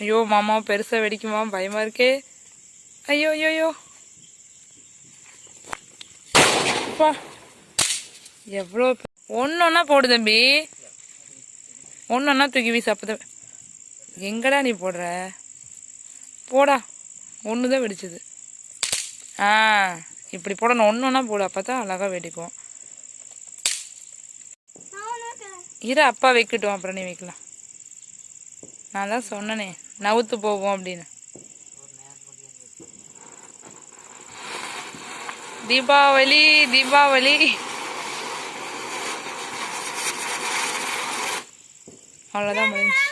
ஐயோ மாமா பெருசாக வெடிக்குமா? பயமாக இருக்கே. ஐயோ ஐயோ ஐயோ. அப்பா. எவ்வளோ ஒன்னொன்னா போடு தம்பி. ஒன்னொன்னா தூக்கி வீசு அப்போ எங்கடா நீ போடுற? போடா. ஒன்று தான் வெடிச்சது. ஆ இப்படி போடணும். ஒன்று ஒன்றா போடு. அப்போ தான் அழகாக வெடிக்கும். இரு அப்பா வைக்கட்டும். அப்புறம் நீ வைக்கலாம். நான் தான் சொன்னனே. நவுத்து போவோம் அப்படின்னு. தீபாவளி தீபாவளி. அவ்வளோதான் முடிஞ்சு.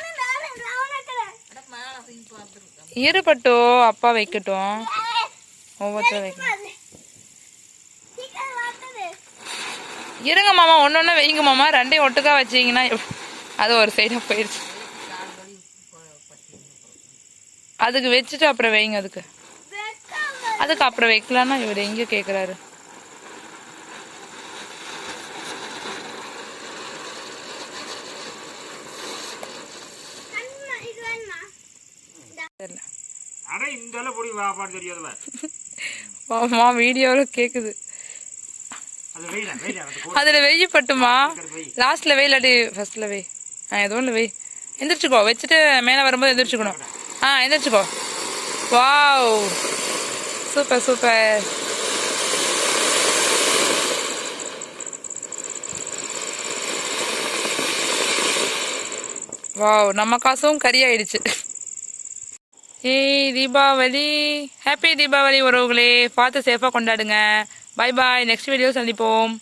இருப்பட்டோ அப்பா வைக்கட்டும். ஒவ்வொருத்தரும் வைக்கணும். இருங்க மாமா ஒன்று ஒன்று வைங்க மாமா. ரெண்டையும் ஒட்டுக்கா வச்சீங்கன்னா அது ஒரு சைடாக போயிடுச்சு அதுக்கு வச்சுட்டு அப்புறம் வைங்க அதுக்கு. அதுக்கு அப்புறம் வைக்கலான்னா இவர் எங்கே கேட்குறாரு வெயில அது போ அதில் வெய்ய பட்டுமா? வெய் லாஸ்ட்டில் வெய் இல்லாட்டி ஃபர்ஸ்ட்டில் வெய் எதுவும் இல்லை வெய் எந்திரிச்சுக்கோ வச்சுட்டு மேலே வரும்போது எந்திரிச்சுக்கணும். ஆ எந்திரிச்சுக்கோ வாவ். Super super. வாவ் நம்ம காசும் கறி ஆயிடுச்சு ஏய் தீபாவளி. ஹாப்பி தீபாவளி உறவுகளே. பார்த்து சேஃபாக கொண்டாடுங்க. பாய் பாய் நெக்ஸ்ட் வீடியோ சந்திப்போம்.